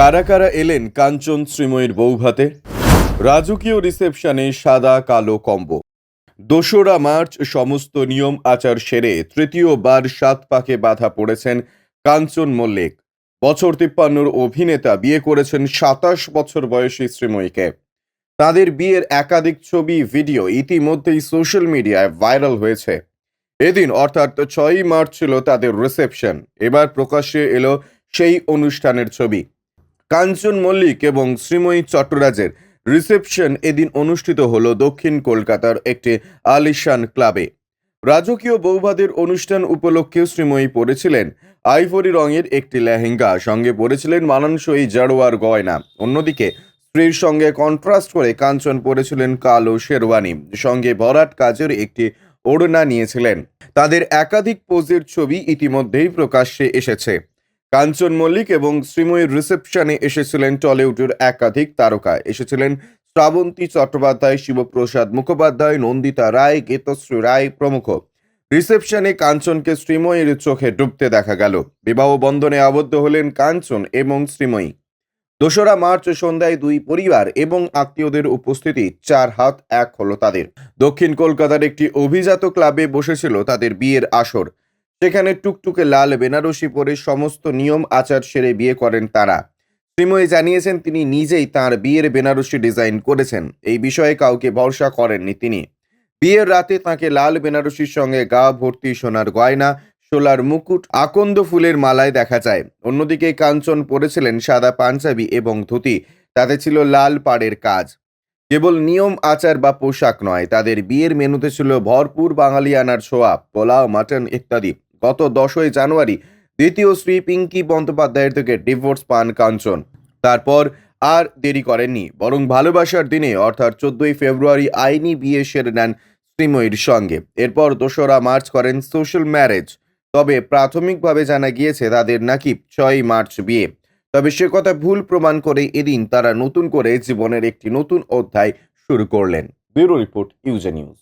কারা কারা এলেন কাঞ্চন শ্রীময়ীর বৌভাতে রাজকীয় রিসেপশনে সাদা, কালো কম্বো। দোসরা মার্চ সমস্ত নিয়ম আচার সেরে তৃতীয়বার সাত পাকে বাধা পড়েছেন কাঞ্চন মল্লিক। বছর তিপ্পান্নর অভিনেতা বিয়ে করেছেন সাতাশ বছর বয়সী শ্রীময়ীকে। তাদের বিয়ের একাধিক ছবি, ভিডিও ইতিমধ্যেই সোশ্যাল মিডিয়ায় ভাইরাল হয়েছে। এদিন অর্থাৎ ছয়ই মার্চ ছিল তাদের রিসেপশন। এবার প্রকাশ্যে এলো সেই অনুষ্ঠানের ছবি। কাঞ্চন মল্লিক এবং শ্রীময়ী চট্টরাজের রিসেপশন এদিন অনুষ্ঠিত হল দক্ষিণ কলকাতার একটি আলিশান ক্লাবে। রাজকীয় বৌভাদের অনুষ্ঠান উপলক্ষে শ্রীময়ী পরেছিলেন আইভরি রঙের একটি লেহেঙ্গা, সঙ্গে পরেছিলেন মানানসই জারোয়ার গয়না। অন্যদিকে, স্ত্রীর সঙ্গে কন্ট্রাস্ট করে কাঞ্চন পরেছিলেন কালো শেরওয়ানি। সঙ্গে ভরাট কাজের একটি ওড়না নিয়েছিলেন। তাদের একাধিক পোজের ছবি ইতিমধ্যেই প্রকাশ্যে এসেছে। কাঞ্চন মল্লিক এবং শ্রীময়ীর রিসেপশনে এসেছিলেন টলিউডের একাধিক তারকা। এসেছিলেন শ্রাবন্তী চট্টোপাধ্যায়, শিবপ্রসাদ মুখোপাধ্যায়, নন্দিতা রায়, গীতশ্রী রায় প্রমুখ। রিসেপশনে কাঞ্চনকে শ্রীময়ীর চোখে ডুবতে দেখা গেল। বিবাহ বন্ধনে আবদ্ধ হলেন কাঞ্চন এবং শ্রীময়ী। দোসরা মার্চ সন্ধ্যায় দুই পরিবার এবং আত্মীয়দের উপস্থিতি, চার হাত এক হলো তাদের। দক্ষিণ কলকাতার একটি অভিজাত ক্লাবে বসেছিল তাদের বিয়ের আসর। সেখানে টুকটুকে লাল বেনারসি পরে সমস্ত নিয়ম আচার সেরে বিয়ে করেন তারা। শ্রীময়ী জানিয়েছেন তিনি নিজেই তার বিয়ের বেনারসি ডিজাইন করেছেন। এই বিষয়ে কাউকে ভরসা করেননি তিনি। বিয়ের রাতে তাকে লাল বেনারসির সঙ্গে গা ভর্তি সোনার গয়না, সোলার মুকুট, আকন্দ ফুলের মালায় দেখা যায়। অন্যদিকে কাঞ্চন পরেছিলেন সাদা পাঞ্জাবি এবং ধুতি। তাতে ছিল লাল পাড়ের কাজ। কেবল নিয়ম, আচার বা পোশাক নয়, তাদের বিয়ের মেনুতে ছিল ভরপুর বাঙালিয়ানার ছোঁয়া পোলাও, মাটন ইত্যাদি। গত দশই জানুয়ারি দ্বিতীয় শ্রী পিঙ্কি বন্দ্যোপাধ্যায়ের থেকে ডিভোর্স পান কাঞ্চন। তারপর আর দেরি করেননি, বরং ভালোবাসার দিনে, অর্থাৎ চোদ্দই ফেব্রুয়ারি আইনি বিয়ে সেরে নেন শ্রীময়ীর সঙ্গে। এরপর দোসরা মার্চ করেন সোশ্যাল ম্যারেজ। তবে প্রাথমিকভাবে জানা গিয়েছে, তাদের নাকি ছয়ই মার্চ বিয়ে। তবে সে কথা ভুল প্রমাণ করে এদিন তারা নতুন করে জীবনের একটি নতুন অধ্যায় শুরু করলেন। ব্যুরো রিপোর্ট, ইউজে নিউজ।